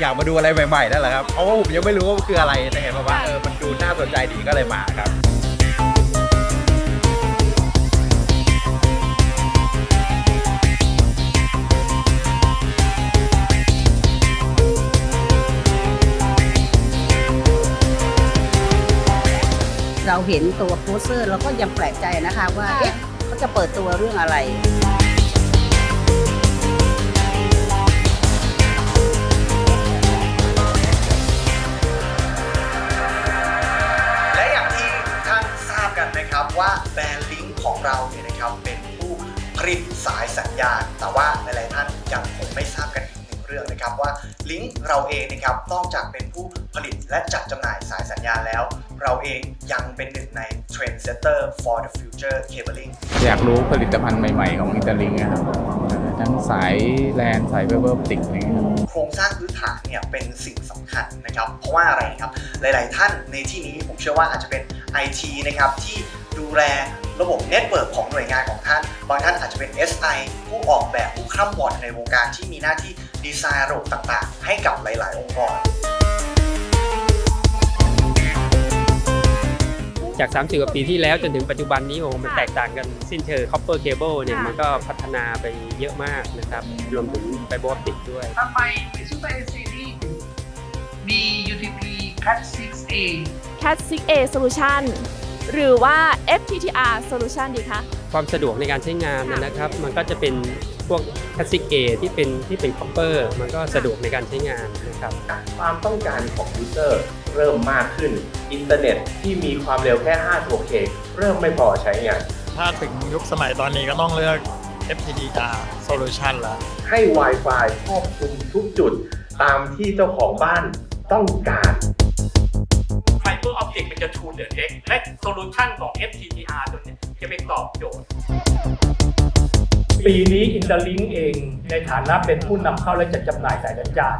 อยากมาดูอะไรใหม่ๆนั่นแหละครับเพราะว่าผมยังไม่รู้ว่ามันคืออะไรแต่เห็นบอกว่าเออมันดูน่าสนใจดีก็เลยมาครับ เราเห็นตัวโพสเซอร์เราก็ยังแปลกใจนะคะว่า เอ๊ะเขาจะเปิดตัวเรื่องอะไร นนะครับว่าแบรนด์ลิงก์ของเราเนี่ยนะครับเป็นผู้ผลิตสายสัญญาณ แต่ว่าหลายๆท่านยังคงไม่ทราบกันอีกหนึ่งเรื่องนะครับว่าลิงก์เราเองนะครับนอกจากเป็นผู้ผลิตและจัดจำหน่ายสายสัญญาณแล้ว เราเองยังเป็นหนึ่งใน Trend Setter for the Future Cabling อยากรู้ผลิตภัณฑ์ใหม่ ๆ ของอินเตอร์ลิงนะครับทั้งสายแลนสายเวเบอร์ติกอะไรเงี้ยครับโครงสร้างพื้นฐานเนี่ยเป็นสิ่งสำคัญนะครับ เพราะว่าอะไรครับ หลาย ๆ ท่านในที่นี้ผมเชื่อว่าอาจจะเป็น IT นะครับที่ ดูแลระบบเน็ตเวิร์กของหน่วยงานของท่าน บางท่านอาจจะเป็น SI ผู้ออกแบบผู้คร่ำวอร์ดในวงการที่มีหน้าที่ดีไซน์ระบบต่างๆ ให้กับหลาย ๆ องค์กร จาก 30 กว่าปีที่แล้วจนถึงปัจจุบันนี้โอ้โหมันแตกต่างกันสิ้นเชิง copper cable เนี่ยมันก็พัฒนาไปเยอะมากนะครับ รวมถึงไฟเบอร์ออปติกด้วย ทำไม Super ACD ถึงมี UTP Cat 6A Cat 6A Solution หรือว่า FTTR Solution ดีคะ ความสะดวกในการใช้งานเนยนะครับ มันก็จะเป็นพวก Classic A ที่เป็นที่เป็น copper มันก็สะดวกในการใช้งานนะครับ ความต้องการของยูเซอร์เริ่มมากขึ้น อินเทอร์เน็ตที่มีความเร็วแค่5ตัวเคเริ่มไม่พอใช้งาน ถ้าถึงยุคสมัยตอนนี้ก็ต้องเลือก FTTR Solution ละให้ Wi-Fi ครอบคลุมทุกจุดตามที่เจ้าของบ้านต้องการ โซลูชันของ FTTR ตัวเนี้ยจะไปตอบโจทย์ ปีนี้อินเตอร์ลิงเองในฐานะเป็นผู้นำเข้าและจัดจำหน่ายสายสัญญาณ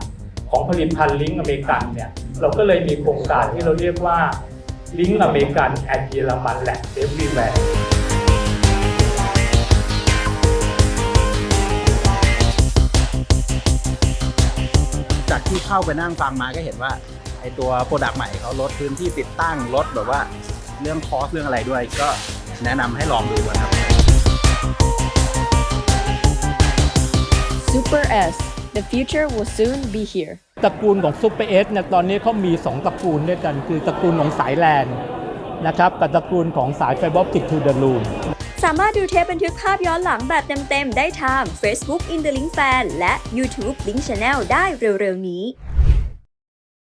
ของผลิตภัณฑ์ลิงก์อเมริกันเนี่ยเราก็เลยมีโครงการที่เราเรียกว่าลิงก์อเมริกันแอนเยอรมันและเอฟวีแวร์จากที่เข้าไปนั่งฟังมาก็เห็นว่าไอตัวโปรดักต์ใหม่เขาลดพื้นที่ติดตั้งลดแบบว่า เรื่องคอสเรื่องอะไรด้วย ก็แนะนำให้ลองดูนะครับ Super S The future will soon be here ตระกูลของซูเปอร์เอสเนี่ยตอนนี้เขามี 2 ตระกูลด้วยกัน คือตระกูลของสายแลนนะครับกับตระกูลของสายไฟเบอร์ออปติกทูเดอะลูมสามารถดูเทปบันทึกภาพย้อนหลังแบบเต็มๆ ได้ทาง Facebook In The Link Fan และ YouTube Link Channel ได้เร็วๆนี้